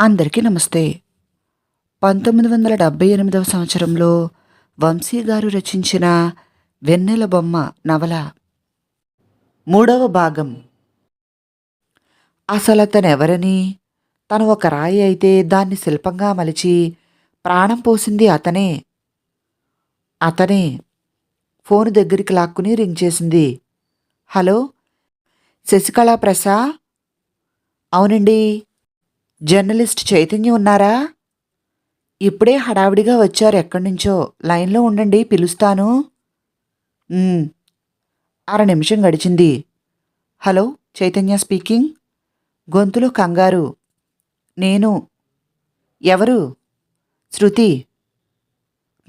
అందరికీ నమస్తే. పంతొమ్మిది వందల డెబ్బై ఎనిమిదవ సంవత్సరంలో వంశీ గారు రచించిన వెన్నెల బొమ్మ నవల. మూడవ భాగం. అసలతనెవరని? తను ఒక రాయి అయితే దాన్ని శిల్పంగా మలిచి ప్రాణం పోసింది అతనే. అతనే. ఫోన్ దగ్గరికి లాక్కుని రింగ్ చేసింది. హలో? శశికళ ప్రసా అవునండి. జర్నలిస్ట్ చైతన్య ఉన్నారా? ఇప్పుడే హడావిడిగా వచ్చారు ఎక్కడి నుంచో లైన్లో ఉండండి పిలుస్తాను. అర నిమిషం గడిచింది. Hello Chaitanya speaking? గొంతులో కంగారు. నేను. ఎవరు? శృతి.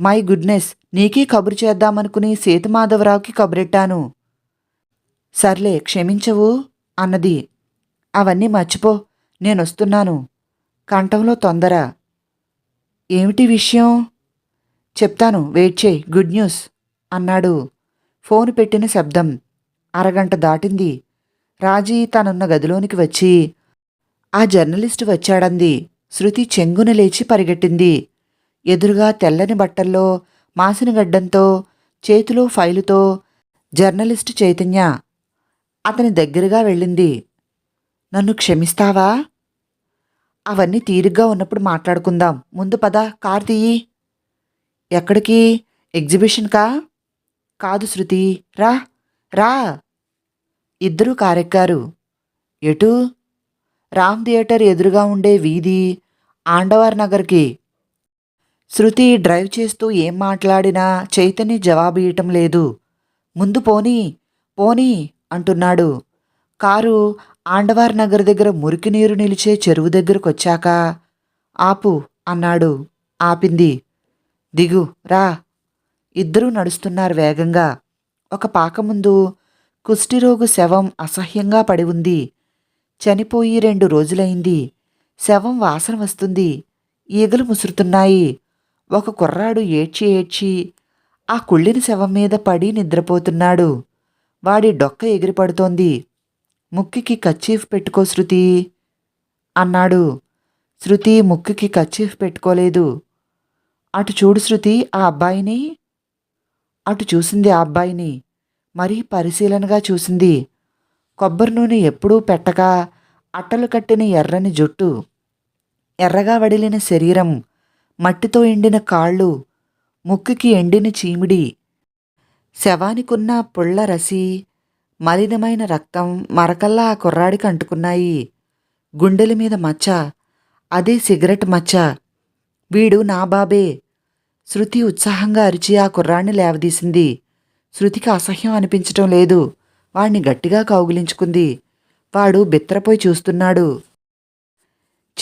మై గుడ్నెస్ నీకీ కబురు చేద్దామనుకుని సీతమాధవరావుకి కబురెట్టాను. సర్లే క్షమించవు అన్నది. అవన్నీ మర్చిపో. నేనొస్తున్నాను. కంఠంలో తొందర. ఏమిటి విషయం? చెప్తాను వెయిట్ చేయి గుడ్ న్యూస్ అన్నాడు. ఫోన్ పెట్టిన శబ్దం అరగంట దాటింది. రాజీ తనున్న గదిలోనికి వచ్చి ఆ జర్నలిస్ట్ వచ్చాడంది. శృతి చెంగున లేచి పరిగెట్టింది. ఎదురుగా తెల్లని బట్టల్లో మాసిన గడ్డంతో చేతిలో ఫైలుతో జర్నలిస్ట్ చైతన్య అతని దగ్గరగా వెళ్ళింది. నన్ను క్షమిస్తావా? అవన్నీ తీరిగ్గా ఉన్నప్పుడు మాట్లాడుకుందాం. ముందు పద కార్ తీయి. ఎక్కడికి? ఎగ్జిబిషన్కా కాదు శృతి. రా రా. ఇద్దరూ కారెక్కారు. ఎటు? రామ్ థియేటర్ ఎదురుగా ఉండే వీధి ఆండవార్ నగర్కి. శృతి డ్రైవ్ చేస్తూ ఏం మాట్లాడినా చైతన్య జవాబు ఇయటం లేదు. ముందు పోనీ పోనీ అంటున్నాడు. కారు ఆండవార్ నగర్ దగ్గర మురికి నీరు నిలిచే చెరువు దగ్గరకు వచ్చాక ఆపు అన్నాడు. ఆపింది. దిగు రా. ఇద్దరూ నడుస్తున్నారు వేగంగా. ఒక పాక ముందు కుష్ఠిరోగు శవం అసహ్యంగా పడి ఉంది. చనిపోయి రెండు రోజులైంది. శవం వాసన వస్తుంది. ఈగలు ముసురుతున్నాయి. ఒక కుర్రాడు ఏడ్చి ఏడ్చి ఆ కుళ్ళిన శవం మీద పడి నిద్రపోతున్నాడు. వాడి డొక్క ఎగిరిపడుతోంది. ముక్కికి కచ్చీఫ్ పెట్టుకో శృతి. అన్నాడు. శృతి ముక్కుకి కచ్చీఫ్ పెట్టుకోలేదు. అటు చూడు శృతి ఆ అబ్బాయిని. అటు చూసింది ఆ అబ్బాయిని. మరీ పరిశీలనగా చూసింది. కొబ్బరి నూనె ఎప్పుడూ పెట్టక అట్టలు కట్టిన ఎర్రని జుట్టు. ఎర్రగా వడిలిన శరీరం మట్టితో ఎండిన కాళ్ళు ముక్కుకి ఎండిన చీమిడి శవానికున్న పుళ్ళ రసి మలినమైన రక్తం మరకల్లా ఆ కుర్రాడికి అంటుకున్నాయి. గుండెల మీద మచ్చ అదే సిగరెట్ మచ్చ. వీడు నా బాబే. శృతి ఉత్సాహంగా అరిచి ఆ కుర్రాడిని లేవదీసింది. శృతికి అసహ్యం అనిపించటం లేదు. వాణ్ణి గట్టిగా కౌగిలించుకుంది. వాడు బిత్తరపోయి చూస్తున్నాడు.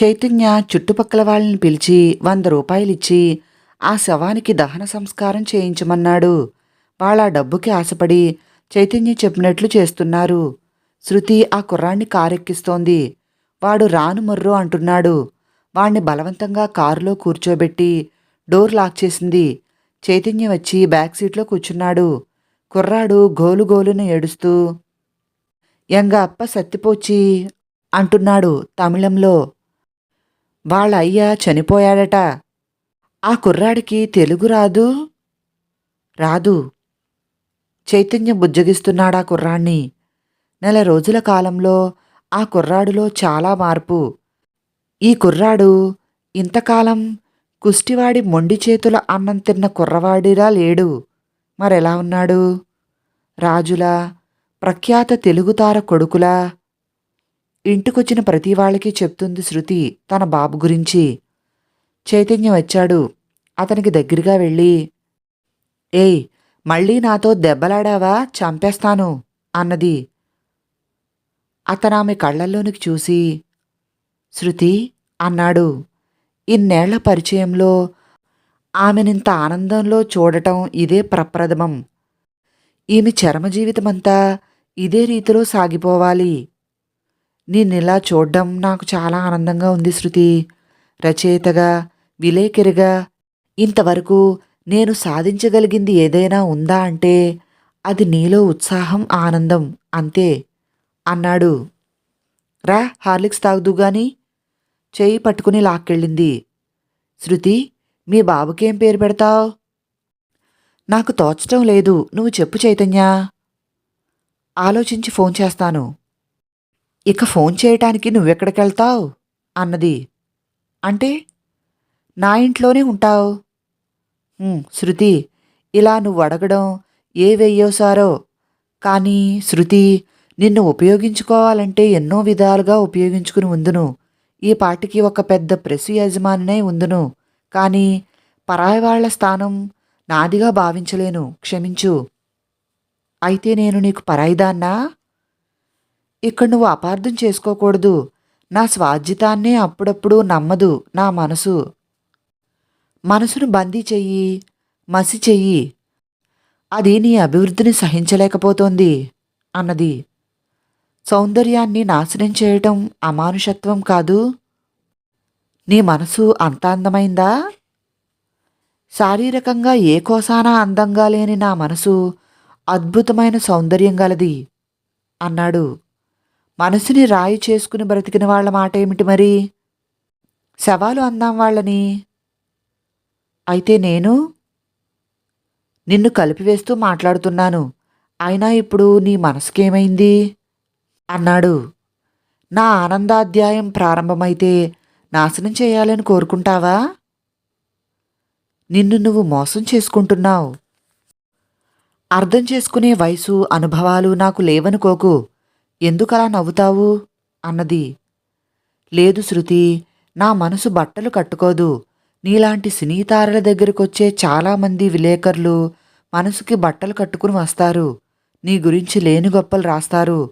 చైతన్య చుట్టుపక్కల వాళ్ళని పిలిచి వంద రూపాయలిచ్చి ఆ శవానికి దహన సంస్కారం చేయించమన్నాడు. వాళ్ళ డబ్బుకి ఆశపడి చైతన్య చెప్పినట్లు చేస్తున్నారు. శృతి ఆ కుర్రాన్ని కారెక్కిస్తోంది. వాడు రాను మొర్రో అంటున్నాడు. వాణ్ణి బలవంతంగా కారులో కూర్చోబెట్టి డోర్ లాక్ చేసింది. చైతన్య వచ్చి బ్యాక్ సీట్లో కూర్చున్నాడు. కుర్రాడు గోలుగోలున ఏడుస్తూ ఎంగ అప్ప సత్తిపోచి అంటున్నాడు తమిళంలో. వాళ్ళ అయ్య చనిపోయాడట. ఆ కుర్రాడికి తెలుగు రాదు? రాదు. చైతన్య బుజ్జగిస్తున్నాడా కుర్రాణ్ణి? నెల రోజుల కాలంలో ఆ కుర్రాడులో చాలా మార్పు. ఈ కుర్రాడు ఇంతకాలం కుష్టివాడి మొండి చేతుల అన్నం తిన్న కుర్రవాడిలా లేడు. మరెలా ఉన్నాడు? రాజులా ప్రఖ్యాత తెలుగుతార కొడుకులా? ఇంటికొచ్చిన ప్రతి వాళ్ళకి చెప్తుంది శృతి తన బాబు గురించి. చైతన్యం వచ్చాడు. అతనికి దగ్గరగా వెళ్ళి ఏయ్ మళ్ళీ నాతో దెబ్బలాడావా? చంపేస్తాను అన్నది. అతనామె కళ్ళల్లోనికి చూసి శృతి అన్నాడు ఇన్నేళ్ళ పరిచయంలో ఆమెనింత ఆనందంలో చూడటం ఇదే ప్రప్రథమం. ఈమె చరమ జీవితమంతా ఇదే రీతిలో సాగిపోవాలి. నిన్నిలా చూడ్డం నాకు చాలా ఆనందంగా ఉంది శృతి. రచయితగా విలేకరిగా ఇంతవరకు నేను సాధించగలిగింది ఏదైనా ఉందా అంటే అది నీలో ఉత్సాహం ఆనందం అంతే. అన్నాడు. రా హార్లిక్స్ తాగుదు గాని. చెయ్యి పట్టుకుని లాక్కెళ్ళింది. శృతి మీ బాబుకేం పేరు పెడతావు? నాకు తోచటం లేదు. నువ్వు చెప్పు చైతన్య. ఆలోచించి ఫోన్ చేస్తాను. ఇక ఫోన్ చేయటానికి నువ్వెక్కడికెళ్తావు? అన్నది. అంటే నా ఇంట్లోనే ఉంటావు? శృతి ఇలా నువ్వు అడగడం ఏ వెయ్యోసారో కానీ శృతి నిన్ను ఉపయోగించుకోవాలంటే ఎన్నో విధాలుగా ఉపయోగించుకుని ఉందును. ఈ పాటికి ఒక పెద్ద ప్రెస్ యజమానినే ఉందును. కానీ పరాయి వాళ్ళ స్థానం నాదిగా భావించలేను. క్షమించు. అయితే నేను నీకు పరాయిదాన్నా? ఇక్కడ నువ్వు అపార్థం చేసుకోకూడదు. నా స్వాధ్యతాన్నే అప్పుడప్పుడు నమ్మదు నా మనసు. మనసును బందీ చెయ్యి మసి చెయ్యి. అది నీ అభివృద్ధిని సహించలేకపోతోంది అన్నది. సౌందర్యాన్ని నాశనం చేయటం అమానుషత్వం కాదు. నీ మనసు అంత అందమైందా శారీరకంగా ఏ కోసానా అందంగా లేని నా మనసు అద్భుతమైన సౌందర్యం గలది అన్నాడు. మనసుని రాయి చేసుకుని బ్రతికిన వాళ్ళ మాట ఏమిటి మరి? శవాలు అందాం వాళ్ళని అయితే నేను నిన్ను కలిపివేస్తూ మాట్లాడుతున్నాను. అయినా ఇప్పుడు నీ మనసుకేమైంది? అన్నాడు. నా ఆనందాధ్యాయం ప్రారంభమైతే నాశనం చేయాలని కోరుకుంటావా? నిన్ను నువ్వు మోసం చేసుకుంటున్నావు. అర్థం చేసుకునే వయసు అనుభవాలు నాకు లేవనుకోకు. ఎందుకలా నవ్వుతావు? అన్నది. లేదు శృతి నా మనసు బట్టలు కట్టుకోదు. నీలాంటి సినీతారల దగ్గరకొచ్చే చాలామంది విలేకరులు మనసుకి బట్టలు కట్టుకుని వస్తారు. నీ గురించి లేని గొప్పలు రాస్తారు.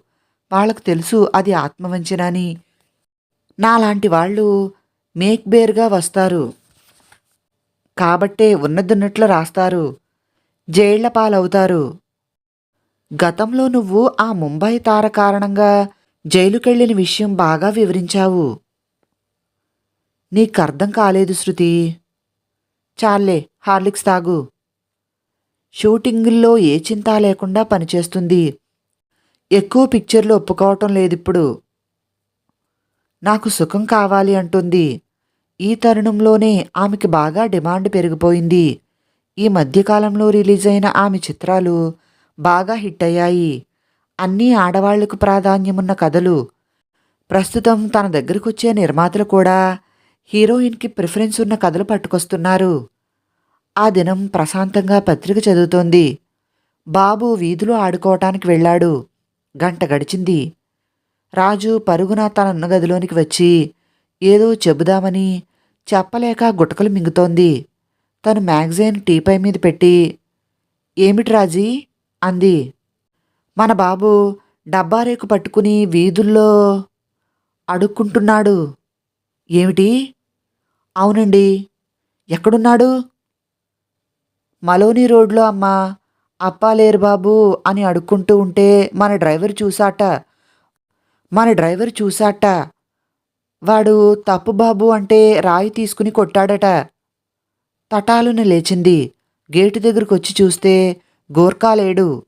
వాళ్ళకు తెలుసు అది ఆత్మవంచనని. నాలాంటి వాళ్ళు మేక్ బేర్గా వస్తారు. కాబట్టే ఉన్నదున్నట్లు రాస్తారు. జైళ్ళ పాలవుతారు. గతంలో నువ్వు ఆ ముంబై తార కారణంగా జైలుకెళ్ళిన విషయం బాగా వివరించావు. నీకర్థం కాలేదు శృతి. చాలే హార్లిక్స్ తాగు. షూటింగుల్లో ఏ చింత లేకుండా పనిచేస్తుంది. ఎక్కువ పిక్చర్లు ఒప్పుకోవటం లేదిప్పుడు. నాకు సుఖం కావాలి అంటుంది. ఈ తరుణంలోనే ఆమెకి బాగా డిమాండ్ పెరిగిపోయింది. ఈ మధ్యకాలంలో రిలీజ్ అయిన ఆమె చిత్రాలు బాగా హిట్ అయ్యాయి అన్నీ ఆడవాళ్ళకు ప్రాధాన్యమున్న కథలు. ప్రస్తుతం తన దగ్గరకొచ్చే నిర్మాతలు కూడా హీరోయిన్కి ప్రిఫరెన్స్ ఉన్న కథలు పట్టుకొస్తున్నారు. ఆ దినం ప్రశాంతంగా పత్రిక చదువుతోంది. బాబు వీధిలో ఆడుకోవటానికి వెళ్ళాడు. గంట గడిచింది. రాజు పరుగున తనన్న గదిలోనికి వచ్చి ఏదో చెబుదామని చెప్పలేక గుటకలు మింగుతోంది. తను మ్యాగజైన్ టీపై మీద పెట్టి ఏమిటి రాజీ? అంది. మన బాబు డబ్బా రేకు పట్టుకుని వీధుల్లో అడుక్కుంటున్నాడు. ఏమిటి? అవునండి. ఎక్కడున్నాడు? మలోని రోడ్లో అమ్మా. అప్పా లేరు బాబు అని అడుక్కుంటూ ఉంటే మన డ్రైవర్ చూసాట మన డ్రైవర్ చూసాట వాడు తప్పు బాబు అంటే రాయి తీసుకుని కొట్టాడట. తటాలున లేచింది. గేటు దగ్గరకు వచ్చి చూస్తే గోర్కా లేడు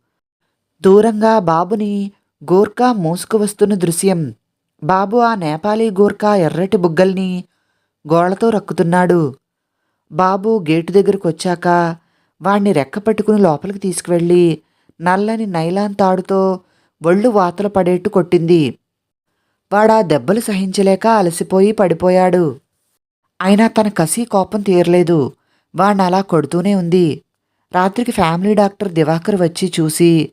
దూరంగా బాబుని గోర్కా మోసుకు వస్తున్న దృశ్యం. బాబు ఆ నేపాలీ గూర్ఖా ఎర్రటి బుగ్గల్ని గోళ్ళతో రక్కుతున్నాడు. బాబు గేటు దగ్గరకు వచ్చాక వాణ్ణి రెక్క పట్టుకుని లోపలికి తీసుకువెళ్ళి నల్లని నైలాన్ తాడుతో ఒళ్ళు వాతలు పడేట్టు కొట్టింది. వాడా దెబ్బలు సహించలేక అలసిపోయి పడిపోయాడు. అయినా తన కసి కోపం తీరలేదు. వాణ్ణి అలా కొడుతూనే ఉంది. రాత్రికి ఫ్యామిలీ డాక్టర్ దివాకర్ వచ్చి చూసి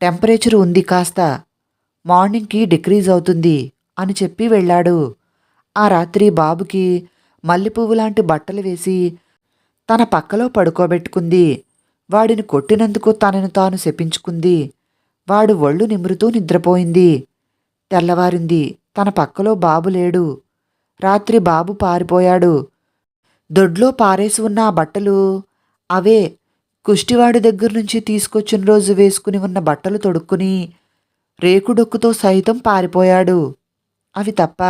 టెంపరేచర్ ఉంది కాస్త. మార్నింగ్కి డిక్రీజ్ అవుతుంది అని చెప్పి వెళ్ళాడు. ఆ రాత్రి బాబుకి మల్లెపువ్వు లాంటి బట్టలు వేసి తన పక్కలో పడుకోబెట్టుకుంది. వాడిని కొట్టినందుకు తనను తాను శపించుకుంది. వాడు ఒళ్ళు నిమురుతూ నిద్రపోయింది. తెల్లవారింది తన పక్కలో బాబు లేడు. రాత్రి బాబు పారిపోయాడు. దొడ్లో పారేసి ఉన్న ఆ బట్టలు అవే కుష్టివాడి దగ్గర నుంచి తీసుకొచ్చిన రోజు వేసుకుని ఉన్న బట్టలు తొడుక్కుని రేకుడొక్కుతో సైతం పారిపోయాడు. అవి తప్ప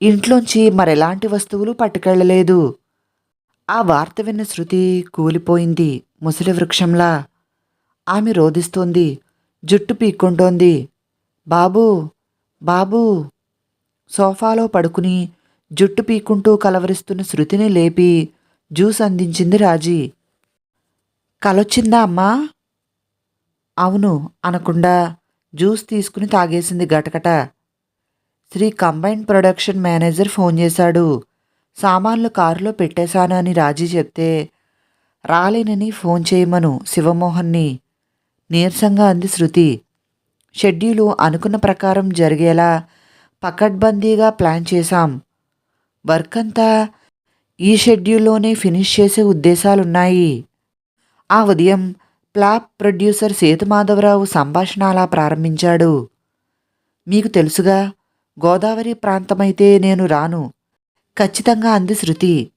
ఇంట్లోంచి మరెలాంటి వస్తువులు పట్టుకెళ్ళలేదు. ఆ వార్త విన్న శృతి కూలిపోయింది ముసలి వృక్షంలా. ఆమె రోధిస్తోంది జుట్టు పీక్కుంటోంది. బాబూ బాబూ! సోఫాలో పడుకుని జుట్టు పీక్కుంటూ కలవరిస్తున్న శృతిని లేపి జ్యూస్ అందించింది రాజీ. కలొచ్చిందా అమ్మా? అవును అనకుండా జ్యూస్ తీసుకుని తాగేసింది గటకట. Sri combine production manager phone చేశాడు. సామాన్లు కారులో పెట్టేశాను అని రాజీ చెప్తే రాలేనని ఫోన్ చేయమను శివమోహన్ని. నీరసంగా అంది శృతి. షెడ్యూలు అనుకున్న ప్రకారం జరిగేలా పకడ్బందీగా ప్లాన్ చేశాం. వర్క్ అంతా ఈ షెడ్యూల్లోనే ఫినిష్ చేసే ఉద్దేశాలున్నాయి. ఆ ఉదయం ప్లాప్ ప్రొడ్యూసర్ సేతుమాధవరావు సంభాషణ అలా ప్రారంభించాడు. మీకు తెలుసుగా గోదావరి ప్రాంతమైతే నేను రాను. ఖచ్చితంగా అంది శృతి.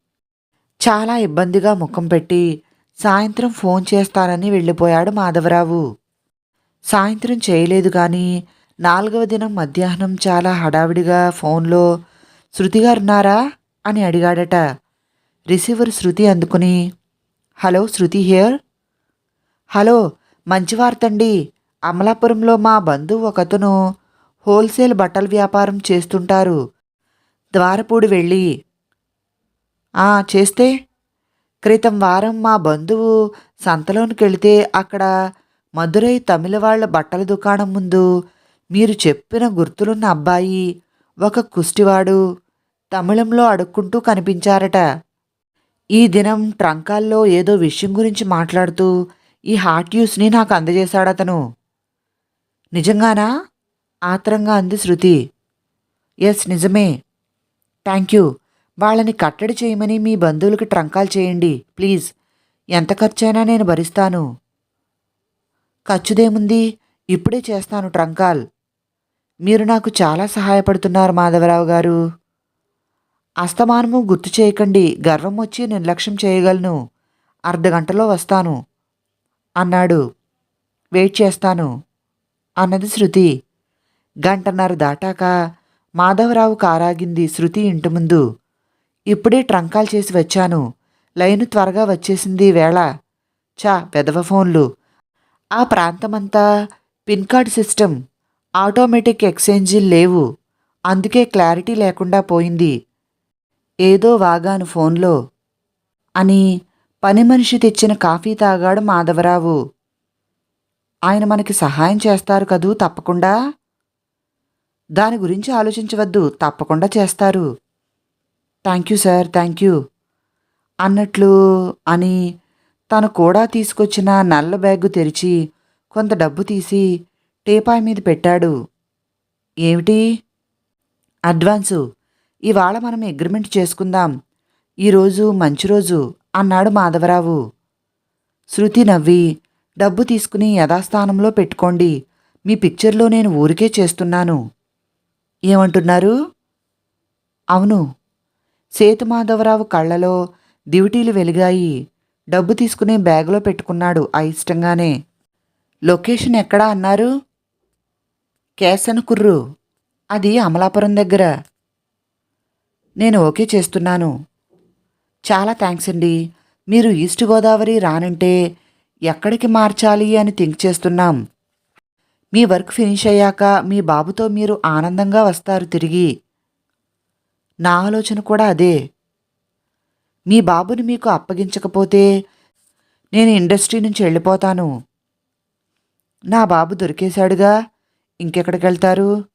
చాలా ఇబ్బందిగా ముఖం పెట్టి సాయంత్రం ఫోన్ చేస్తానని వెళ్ళిపోయాడు మాధవరావు. సాయంత్రం చేయలేదు కానీ నాలుగవ దినం మధ్యాహ్నం చాలా హడావిడిగా ఫోన్లో శృతి గారున్నారా అని అడిగాడట. రిసీవర్ శృతి అందుకుని హలో శృతి హియర్? హలో మంచి వార్తండి. అమలాపురంలో మా బంధువు ఒకతను హోల్సేల్ బట్టల వ్యాపారం చేస్తుంటారు. ద్వారపూడి వెళ్ళి "ఆ, చేస్తే? క్రితం వారం మా బంధువు సంతలోనికి వెళితే అక్కడ మధురై తమిళ వాళ్ళ బట్టల దుకాణం ముందు మీరు చెప్పిన గుర్తులున్న అబ్బాయి ఒక కుష్టివాడు తమిళంలో అడుక్కుంటూ కనిపించారట. ఈ దినం ట్రంకాల్లో ఏదో విషయం గురించి మాట్లాడుతూ ఈ హాట్ న్యూస్ని నాకు అందజేశాడతను నిజంగానా? ఆత్రంగా అంది శృతి. ఎస్ నిజమే. Thank you. వాళ్ళని కట్టడి చేయమని మీ బంధువులకి ట్రంకాల్ చేయండి ప్లీజ్. ఎంత ఖర్చైనా నేను భరిస్తాను. ఖర్చుదేముంది? ఇప్పుడే చేస్తాను ట్రంకాల్. మీరు నాకు చాలా సహాయపడుతున్నారు మాధవరావు గారు. అస్తమానము గుర్తు చేయకండి. గర్వం వచ్చి నిర్లక్ష్యం చేయగలను. అర్ధగంటలో వస్తాను. అన్నాడు. వెయిట్ చేస్తాను అన్నది శృతి. గంటన్నర దాటాక మాధవరావు కారాగింది శృతి ఇంటి ముందు. ఇప్పుడే ట్రంకాల్ చేసి వచ్చాను. లైను త్వరగా వచ్చేసింది వేళ. చా పెదవ ఫోన్లు. ఆ ప్రాంతమంతా పిన్ కార్డ్ సిస్టమ్. ఆటోమేటిక్ ఎక్స్చేంజీలు లేవు. అందుకే క్లారిటీ లేకుండా పోయింది. ఏదో వాగాను ఫోన్లో అని పని మనిషి తెచ్చిన కాఫీ తాగాడు మాధవరావు. ఆయన మనకి సహాయం చేస్తారు కదూ తప్పకుండా? దాని గురించి ఆలోచించవద్దు తప్పకుండా చేస్తారు. Thank you sir thank you. అన్నట్లు అని తను కూడా తీసుకొచ్చిన నల్ల బ్యాగు తెరిచి కొంత డబ్బు తీసి టేపాయి మీద పెట్టాడు. ఏమిటి? అడ్వాన్సు. ఇవాళ మనం అగ్రిమెంట్ చేసుకుందాం. ఈరోజు మంచి రోజు. అన్నాడు మాధవరావు. శృతి నవ్వి డబ్బు తీసుకుని యథాస్థానంలో పెట్టుకోండి. మీ పిక్చర్లో నేను ఊరికే చేస్తున్నాను. ఏమంటున్నారు? అవును. సేతుమాధవరావు కళ్ళలో దివిటీలు వెలిగాయి. డబ్బు తీసుకుని బ్యాగులో పెట్టుకున్నాడు అయిష్టంగానే లొకేషన్ ఎక్కడా? అన్నారు. కేసనకుర్రు అది అమలాపురం దగ్గర. నేను ఓకే చేస్తున్నాను. చాలా థ్యాంక్స్ అండి. మీరు ఈస్ట్ గోదావరి రానంటే ఎక్కడికి మార్చాలి అని థింక్ చేస్తున్నాం. మీ వర్క్ ఫినిష్ అయ్యాక మీ బాబుతో మీరు ఆనందంగా వస్తారు తిరిగి. నా ఆలోచన కూడా అదే. మీ బాబుని మీకు అప్పగించకపోతే నేను ఇండస్ట్రీ నుంచి వెళ్ళిపోతాను. నా బాబు దొరికేశాడుగా ఇంకెక్కడికి వెళ్తారు?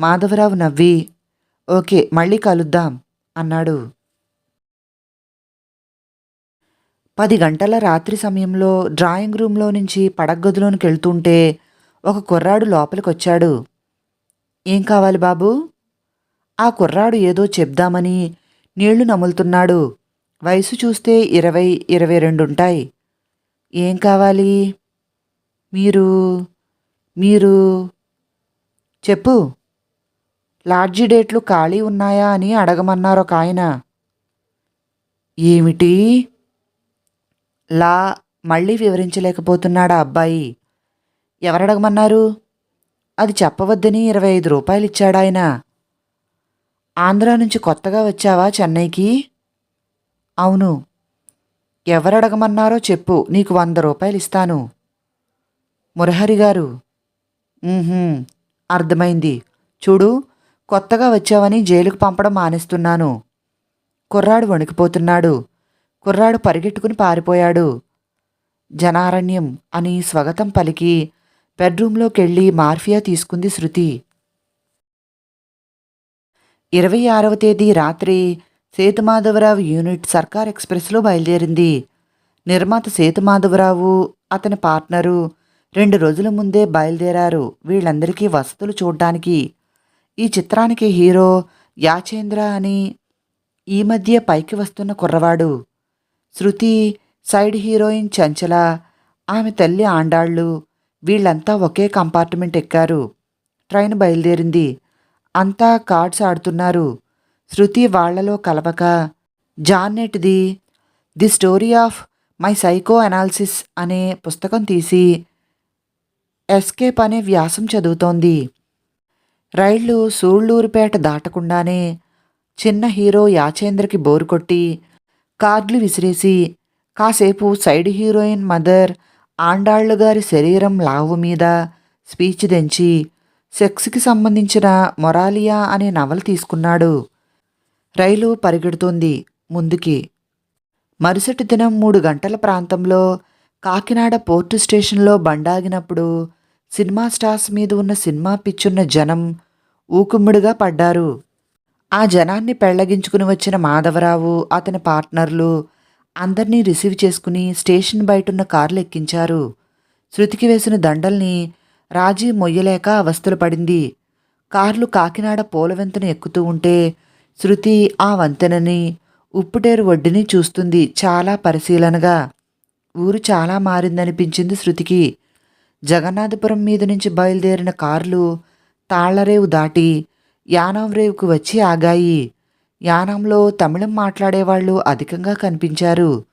మాధవరావు నవ్వి ఓకే మళ్ళీ కలుద్దాం అన్నాడు. పది గంటల రాత్రి సమయంలో డ్రాయింగ్ రూమ్లో నుంచి పడగ్గదిలోనికి వెళ్తుంటే ఒక కుర్రాడు లోపలికొచ్చాడు. ఏం కావాలి బాబు? ఆ కుర్రాడు ఏదో చెప్దామని నీళ్ళు నములుతున్నాడు. వయసు చూస్తే ఇరవై ఇరవై రెండుంటాయి ఏం కావాలి? మీరు మీరు చెప్పు. లాడ్జీ డేట్లు ఖాళీ ఉన్నాయా అని అడగమన్నారు ఒక ఆయన. ఏమిటి? లా మళ్ళీ వివరించలేకపోతున్నాడా అబ్బాయి? ఎవరడగమన్నారు? అది చెప్పవద్దని ఇరవై ఐదు రూపాయలు ఇచ్చాడాయన ఆంధ్రా నుంచి కొత్తగా వచ్చావా చెన్నైకి? అవును. ఎవరడగమన్నారో చెప్పు నీకు వంద రూపాయలు ఇస్తాను మురహరి గారు. అర్థమైంది. చూడు కొత్తగా వచ్చావని జైలుకు పంపడం మానేస్తున్నాను. కుర్రాడు వణికిపోతున్నాడు. కుర్రాడు పరిగెట్టుకుని పారిపోయాడు. జనారణ్యం అని స్వగతం పలికి బెడ్రూంలోకెళ్ళి మార్ఫియా తీసుకుంది శృతి. ఇరవై ఆరవ తేదీ రాత్రి సేతుమాధవరావు యూనిట్ సర్కార్ ఎక్స్ప్రెస్లో బయలుదేరింది. నిర్మాత సేతుమాధవరావు అతని పార్ట్నరు రెండు రోజుల ముందే బయలుదేరారు. వీళ్ళందరికీ వసతులు చూడ్డానికి. ఈ చిత్రానికి హీరో యాచేంద్ర అని ఈ మధ్య పైకి వస్తున్న కుర్రవాడు. శృతి సైడ్ హీరోయిన్ చంచల ఆమె తల్లి ఆండాళ్ళు వీళ్ళంతా ఒకే కంపార్ట్మెంట్ ఎక్కారు. ట్రైన్ బయలుదేరింది. అంతా కార్డ్స్ ఆడుతున్నారు. శృతి వాళ్ళలో కలవక జాన్నెట్ది the story of my psychoanalysis అనే పుస్తకం తీసి ఎస్కేప్ అనే వ్యాసం చదువుతోంది. రైళ్ళు సూళ్ళూరుపేట దాటకుండానే చిన్న హీరో యాచేంద్రకి బోరు కొట్టి కార్డులు విసిరేసి కాసేపు సైడ్ హీరోయిన్ మదర్ ఆండాళ్ళు గారి శరీరం లావు మీద స్పీచ్ దించి సెక్స్కి సంబంధించిన మొరాలియా అనే నవల తీసుకున్నాడు. రైలు పరిగెడుతోంది ముందుకి. మరుసటి దినం మూడు గంటల ప్రాంతంలో కాకినాడ పోర్టు స్టేషన్లో బండాగినప్పుడు సినిమా స్టార్స్ మీద ఉన్న సినిమా పిచ్చున్న జనం ఊకుమ్ముడుగా పడ్డారు. ఆ జనాన్ని పెళ్ళగించుకుని వచ్చిన మాధవరావు అతని పార్ట్నర్లు అందర్నీ రిసీవ్ చేసుకుని స్టేషన్ బయటున్న కార్లు ఎక్కించారు. శృతికి వేసిన దండల్ని రాజీ మొయ్యలేక అవస్థలు పడింది. కార్లు కాకినాడ పూల ఎక్కుతూ ఉంటే శృతి ఆ వంతెనని ఉప్పుటేరు ఒడ్డుని చూస్తుంది చాలా పరిశీలనగా. ఊరు చాలా మారిందనిపించింది శృతికి. జగన్నాథపురం మీద నుంచి బయలుదేరిన కార్లు తాళ్ళరేవు దాటి యానం రేవుకు వచ్చి ఆగాయి. యానంలో తమిళం మాట్లాడేవాళ్ళు అధికంగా కనిపించారు.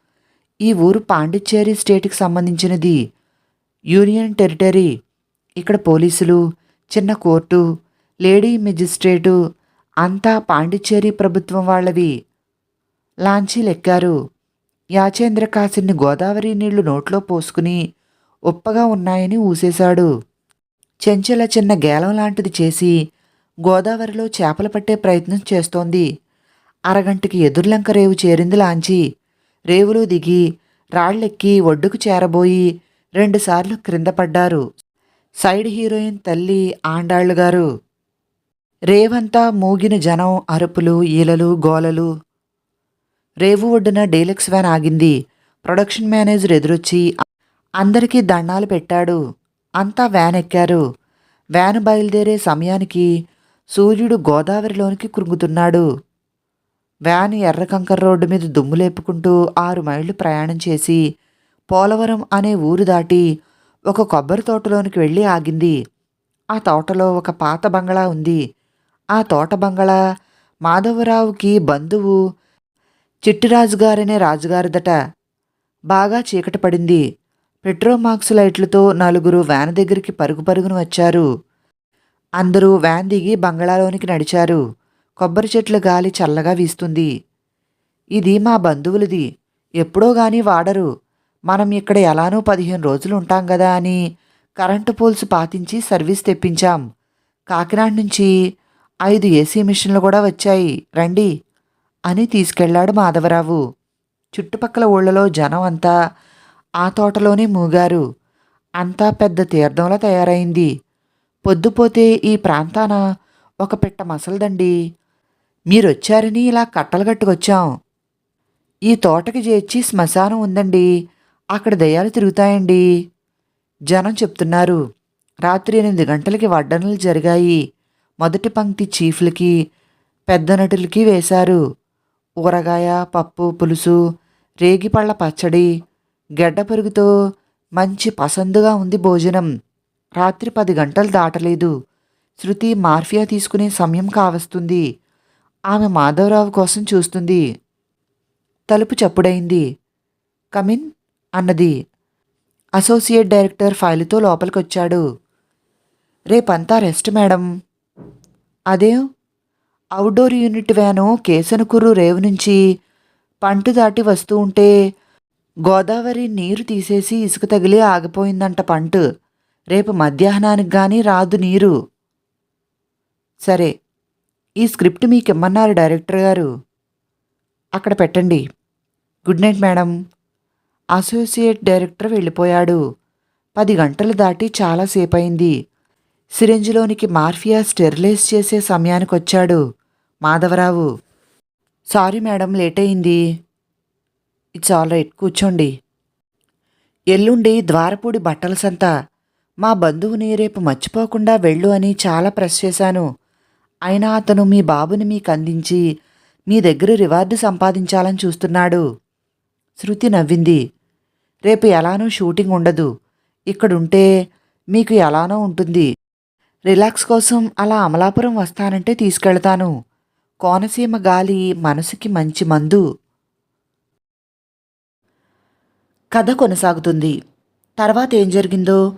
ఈ ఊరు పాండిచ్చేరి స్టేట్కి సంబంధించినది. Union territory. ఇక్కడ పోలీసులు చిన్న కోర్టు లేడీ మెజిస్ట్రేటు అంతా పాండిచ్చేరి ప్రభుత్వం వాళ్ళవి. లాంచీలెక్కారు యాచేంద్ర కాసిన్ని గోదావరి నీళ్ళు నోట్లో పోసుకుని ఉప్పగా ఉన్నాయని ఊసేశాడు. చెంచల చిన్న గేలం లాంటిది చేసి గోదావరిలో చేపలు పట్టే ప్రయత్నం చేస్తోంది. అరగంటకి ఎదుర్లంక రేవు చేరింది లాంచి. రేవులో దిగి రాళ్ళెక్కి ఒడ్డుకు చేరబోయి రెండుసార్లు క్రింద పడ్డారు. సైడ్ హీరోయిన్ తల్లి ఆండాళ్ళు గారు. రేవంతా మూగిన జనం అరుపులు ఈలలు గోలలు. రేవు ఒడ్డున డీలక్స్ వ్యాన్ ఆగింది. ప్రొడక్షన్ మేనేజర్ ఎదురొచ్చి అందరికీ దండాలు పెట్టాడు. అంతా వ్యాన్ ఎక్కారు. వ్యాన్ బయలుదేరే సమయానికి సూర్యుడు గోదావరిలోనికి కృంగుతున్నాడు. వ్యాన్ ఎర్రకంకర రోడ్డు మీద దుమ్ము లేపుకుంటూ ఆరు మైళ్ళు ప్రయాణం చేసి పోలవరం అనే ఊరు దాటి ఒక కొబ్బరి తోటలోనికి వెళ్ళి ఆగింది. ఆ తోటలో ఒక పాత బంగళా ఉంది. ఆ తోట బంగళా మాధవరావుకి బంధువు చిట్టిరాజు గారనే రాజుగారిదట. బాగా చీకటి పడింది. పెట్రోమాక్స్ లైట్లతో నలుగురు వ్యాన్ దగ్గరికి పరుగు పరుగును వచ్చారు. అందరూ వ్యాన్ దిగి బంగళాలోనికి నడిచారు. కొబ్బరి చెట్ల గాలి చల్లగా వీస్తుంది. ఇది మా బంధువులది. ఎప్పుడో గాని వాడరు. మనం ఇక్కడ ఎలానో పదిహేను రోజులు ఉంటాం కదా అని కరెంటు పోల్స్ పాతించి సర్వీస్ తెప్పించాం. కాకినాడ నుంచి ఐదు ఏసీ మిషన్లు కూడా వచ్చాయి. రండి అని తీసుకెళ్ళాడు మాధవరావు. చుట్టుపక్కల ఊళ్ళలో జనం అంతా ఆ తోటలోనే మూగారు. అంతా పెద్ద తీర్థంలా తయారైంది. పొద్దుపోతే ఈ ప్రాంతాన ఒక పిట్ట మసలదండి. మీరొచ్చారని ఇలా కట్టలు కట్టుకొచ్చాం. ఈ తోటకి చేర్చి శ్మశానం ఉందండి. అక్కడ దయ్యాలు తిరుగుతాయండి. జనం చెప్తున్నారు రాత్రి ఎనిమిది గంటలకి వడ్డనలు జరిగాయి. మొదటి పంక్తి చీఫ్లకి పెద్ద నటులకి వేశారు. ఊరగాయ పప్పు పులుసు రేగిపళ్ళ పచ్చడి గడ్డ పెరుగుతో మంచి పసందుగా ఉంది భోజనం. రాత్రి పది గంటలు దాటలేదు. శృతి మార్ఫియా తీసుకునే సమయం కావస్తుంది. ఆమె మాధవరావు కోసం చూస్తుంది. తలుపు చప్పుడైంది. కమిన్ అన్నది. అసోసియేట్ డైరెక్టర్ ఫైలుతో లోపలికొచ్చాడు. రేపంతా రెస్ట్ మేడం. అదేం? అవుట్డోర్ యూనిట్ వ్యాను కేసనకూరు రేవు నుంచి పంటు దాటి వస్తూ ఉంటే గోదావరి నీరు తీసేసి ఇసుక తగిలి ఆగిపోయిందంట పంటు. రేపు మధ్యాహ్నానికి కానీ రాదు నీరు. సరే ఈ స్క్రిప్ట్ మీకు ఇమ్మన్నారు డైరెక్టర్ గారు. అక్కడ పెట్టండి. Good night madam. Associate director వెళ్ళిపోయాడు. పది గంటలు దాటి చాలాసేపు అయింది సిరింజ్లోనికి మార్ఫియా స్టెరిలైజ్ చేసే సమయానికి వచ్చాడు మాధవరావు. సారీ మేడం లేట్ అయింది ఇట్స్ ఆల్ రైట్ కూర్చోండి. ఎల్లుండి ద్వారపూడి బట్టల సంత. మా బంధువుని రేపు మర్చిపోకుండా వెళ్ళు అని చాలా ప్రెస్ చేశాను. అయినా అతను మీ బాబుని మీకు అందించి మీ దగ్గర రివార్డు సంపాదించాలని చూస్తున్నాడు. శృతి నవ్వింది. రేపు ఎలానో షూటింగ్ ఉండదు. ఇక్కడుంటే మీకు ఎలానో ఉంటుంది. రిలాక్స్ కోసం అలా అమలాపురం వస్తానంటే తీసుకెళ్తాను. కోనసీమ గాలి మనసుకి మంచి మందు. కథ కొనసాగుతుంది. తర్వాత ఏం జరిగిందో